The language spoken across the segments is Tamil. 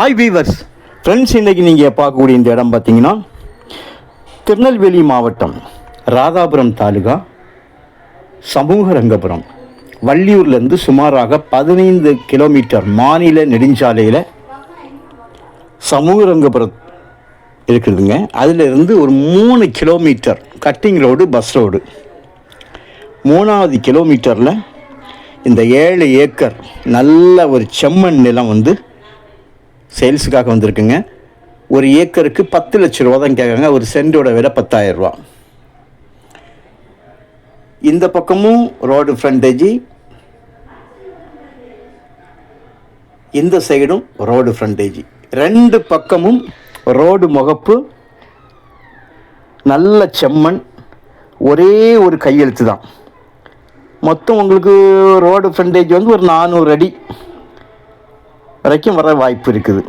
ஹாய் வீவர்ஸ் ஃப்ரெண்ட்ஸ் இன்றைக்கி நீங்கள் பார்க்கக்கூடிய இந்த இடம் பார்த்தீங்கன்னா திருநெல்வேலி மாவட்டம் ராதாபுரம் தாலுகா சமூக ரங்கபுரம். வள்ளியூர்லேருந்து சுமாராக பதினைந்து கிலோமீட்டர் மாநில நெடுஞ்சாலையில் சமூக ரங்கபுரம் இருக்குதுங்க. அதிலிருந்து ஒரு மூணு kilometre cutting road bus road மூணாவது கிலோமீட்டரில் இந்த ஏழு ஏக்கர் நல்ல ஒரு செம்மண் நிலம் வந்து சேல்ஸுக்காக வந்திருக்குங்க. ஒரு ஏக்கருக்கு பத்து லட்ச ரூபா தான் கேட்குறாங்க. ஒரு சென்டோட விலை பத்தாயிரம் ரூபா. இந்த பக்கமும் ரோடு ஃப்ரண்டேஜி இந்த சைடும் ரோடு ஃப்ரண்டேஜி ரெண்டு பக்கமும் ரோடு முகப்பு. நல்ல செம்மண். ஒரே ஒரு கையெழுத்து தான். மொத்தம் உங்களுக்கு ரோடு ஃப்ரண்டேஜ் வந்து ஒரு நானூறு அடி. வரைக்கும் வர வாய்ப்பு இருக்குது.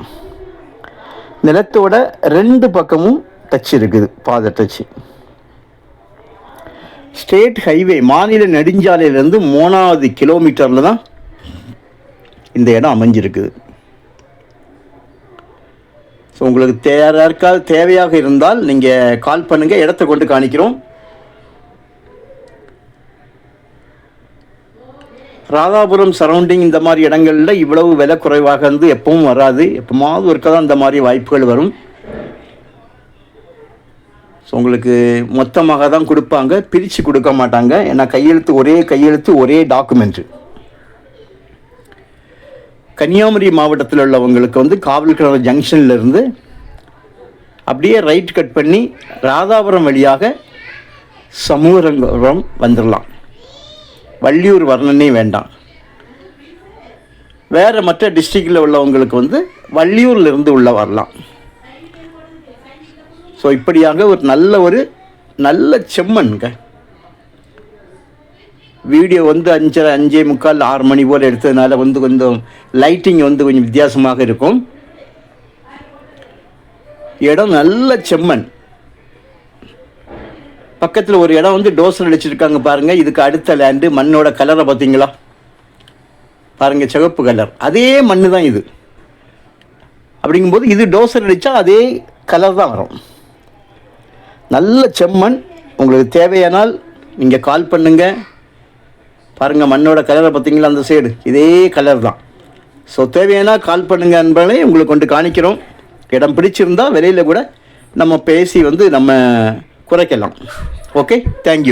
நிலத்தோட ரெண்டு பக்கமும் டச் இருக்குது பாத டச்சு ஸ்டேட் ஹைவே மாநில நெடுஞ்சாலையிலேருந்து மூணாவது கிலோமீட்டரில் தான் இந்த இடம் அமைஞ்சிருக்குது. ஸோ உங்களுக்கு தே யாருக்காவது தேவையாக இருந்தால் நீங்கள் கால் பண்ணுங்கள் இடத்த கொண்டு காணிக்கிறோம். ராதாபுரம் சரௌண்டிங் இந்த மாதிரி இடங்களில் இவ்வளவு விலை குறைவாக வந்து எப்பவும் வராது. எப்போமாவது ஒருக்க தான் இந்த மாதிரி வாய்ப்புகள் வரும். ஸோ உங்களுக்கு மொத்தமாக தான் கொடுப்பாங்க. பிரித்து கொடுக்க மாட்டாங்க. ஏன்னா கையெழுத்து ஒரே கையெழுத்து ஒரே டாக்குமெண்ட்டு கன்னியாகுமரி மாவட்டத்தில் உள்ளவங்களுக்கு வந்து காவல் கிணறு ஜங்ஷன்லேருந்து அப்படியே ரைட் கட் பண்ணி ராதாபுரம் வழியாக சமூகரங்கபுரம் வந்துடலாம் வள்ளியூர் வர்ணனே வேண்டாம். வேறு மற்ற டிஸ்ட்ரிக்டில் உள்ளவங்களுக்கு வந்து வள்ளியூர்லேருந்து உள்ளே உள்ள வரலாம். ஸோ இப்படியாக ஒரு நல்ல ஒரு நல்ல செம்மண்ங்க வீடியோ வந்து அஞ்சரை அஞ்சே முக்கால் ஆறு மணி போல் எடுத்ததுனால வந்து கொஞ்சம் லைட்டிங் வந்து கொஞ்சம் வித்தியாசமாக இருக்கும். இடம் நல்ல செம்மண். பக்கத்தில் ஒரு இடம் வந்து டோசர் அடிச்சிருக்காங்க பாருங்கள் இதுக்கு அடுத்த லேண்டு மண்ணோட கலரை பார்த்தீங்களா? பாருங்கள் சிவப்பு கலர் அதே மண்ணு தான் இது. அப்படிங்கும்போது இது டோசர் அடித்தா அதே கலர் தான் வரும். நல்ல செம்மண். உங்களுக்கு தேவையானால் நீங்கள் கால் பண்ணுங்க. பாருங்கள் மண்ணோட கலரை பார்த்தீங்களா அந்த சைடு இதே கலர் தான். ஸோ தேவையானால் கால் பண்ணுங்க என்பதை உங்களுக்கு கொண்டு காணிக்கிறோம். இடம் பிடிச்சிருந்தால் வெளியில் கூட நம்ம பேசி வந்து நம்ம കുറയ്ക്കണം. Okay thank